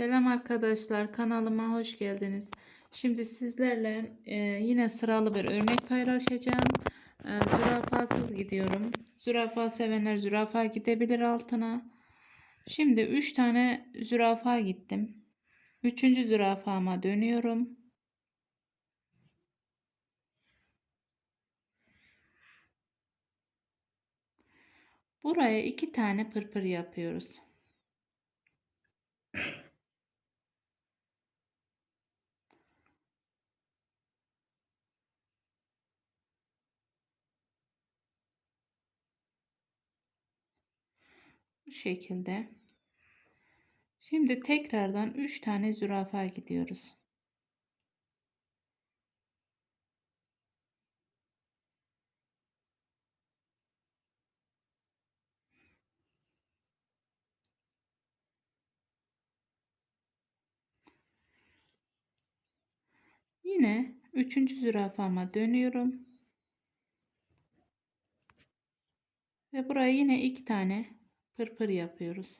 Selam arkadaşlar kanalıma hoş geldiniz. Şimdi sizlerle e, yine sıralı bir örnek paylaşacağım. E, zürafasız gidiyorum. Zürafa sevenler zürafa gidebilir altına. Şimdi 3 tane zürafa gittim. Üçüncü zürafama dönüyorum. Buraya iki tane pırpır yapıyoruz. Bu şekilde. Şimdi tekrardan 3 tane zürafa gidiyoruz. Yine üçüncü zürafama dönüyorum. Ve buraya yine iki tane pırpır yapıyoruz.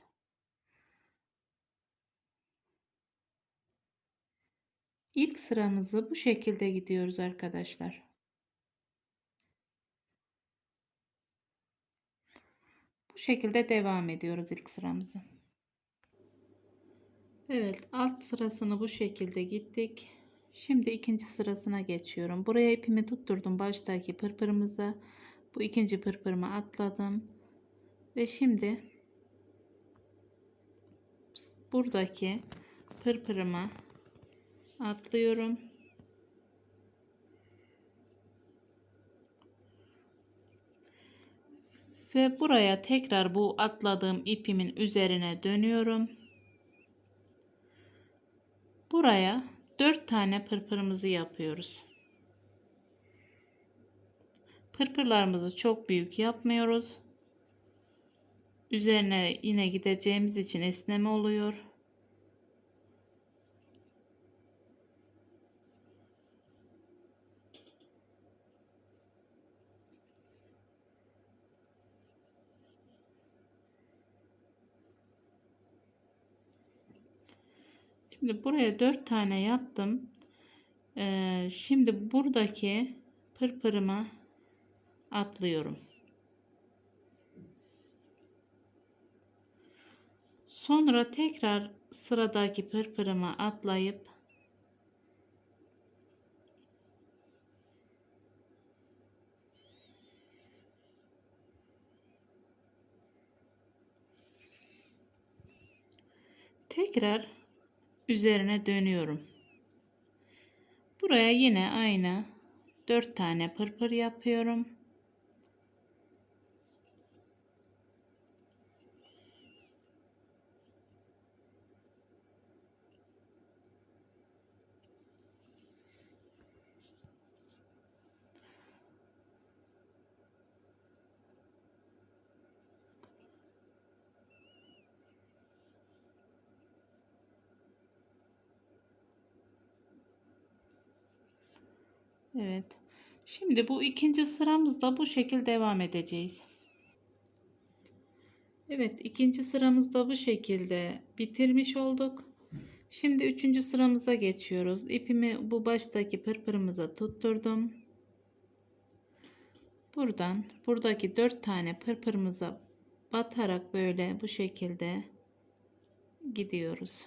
İlk sıramızı bu şekilde gidiyoruz arkadaşlar. Bu şekilde devam ediyoruz ilk sıramızı. Evet alt sırasını bu şekilde gittik. Şimdi ikinci sırasına geçiyorum. Buraya ipimi tutturdum baştaki pırpırımıza. Bu ikinci pırpırımı atladım. Ve şimdi buradaki pırpırıma atlıyorum. Ve buraya tekrar bu atladığım ipimin üzerine dönüyorum. Buraya 4 tane pırpırımızı yapıyoruz. Pırpırlarımızı çok büyük yapmıyoruz. Üzerine yine gideceğimiz için esneme oluyor. Şimdi buraya 4 tane yaptım. Ee, şimdi buradaki pırpırıma atlıyorum. Sonra tekrar sıradaki pırpırıma atlayıp tekrar üzerine dönüyorum. Buraya yine aynı 4 tane pırpır yapıyorum. Evet. Şimdi bu ikinci sıramızda bu şekilde devam edeceğiz. Evet ikinci sıramızda bu şekilde bitirmiş olduk. Şimdi üçüncü sıramıza geçiyoruz. İpimi bu baştaki pırpırımıza tutturdum. Buradan buradaki dört tane pırpırımıza batarak böyle bu şekilde gidiyoruz.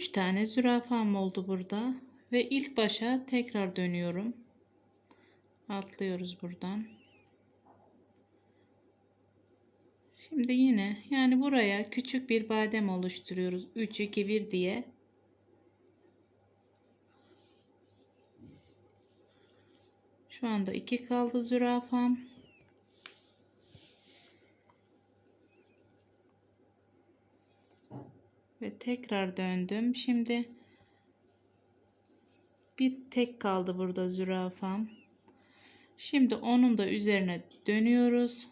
Üç tane zürafam oldu burada ve ilk başa tekrar dönüyorum. Atlıyoruz buradan. Şimdi yine yani buraya küçük bir badem oluşturuyoruz. 3 2 1 diye. Şu anda 2 kaldı zürafam. Ve tekrar döndüm. Şimdi bir tek kaldı burada zürafam. Şimdi onun da üzerine dönüyoruz.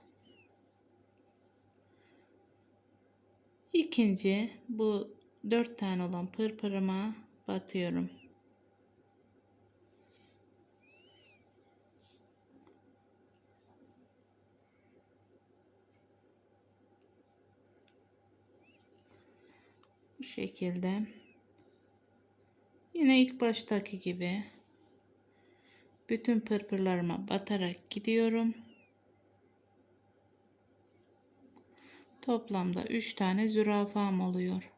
İkinci bu dört tane olan pırpırıma batıyorum. Bu şekilde. Yine ilk baştaki gibi bütün pırpırlarıma batarak gidiyorum. Toplamda 3 tane zürafam oluyor.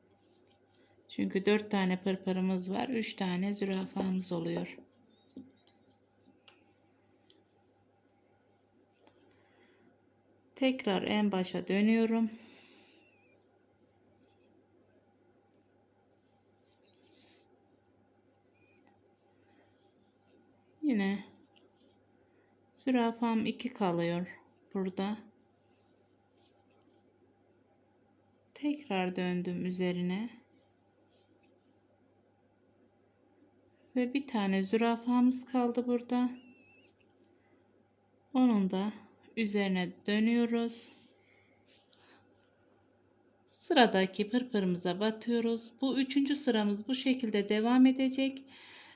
Çünkü 4 tane pırpırımız var. 3 tane zürafamız oluyor. Tekrar en başa dönüyorum. Yine zürafam 2 kalıyor burada. Tekrar döndüm üzerine. Ve bir tane zürafamız kaldı burada. Onun da üzerine dönüyoruz. Sıradaki pırpırımıza batıyoruz. Bu üçüncü sıramız bu şekilde devam edecek.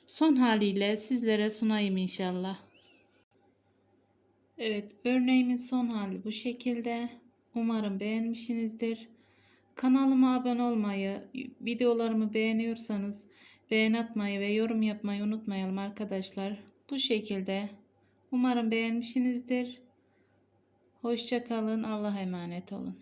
Son haliyle sizlere sunayım inşallah. Evet örneğimin son hali bu şekilde. Umarım beğenmişsinizdir. Kanalıma abone olmayı, videolarımı beğeniyorsanız beğen atmayı ve yorum yapmayı unutmayalım arkadaşlar. Bu şekilde. Umarım beğenmişsinizdir. Hoşça kalın. Allah'a emanet olun.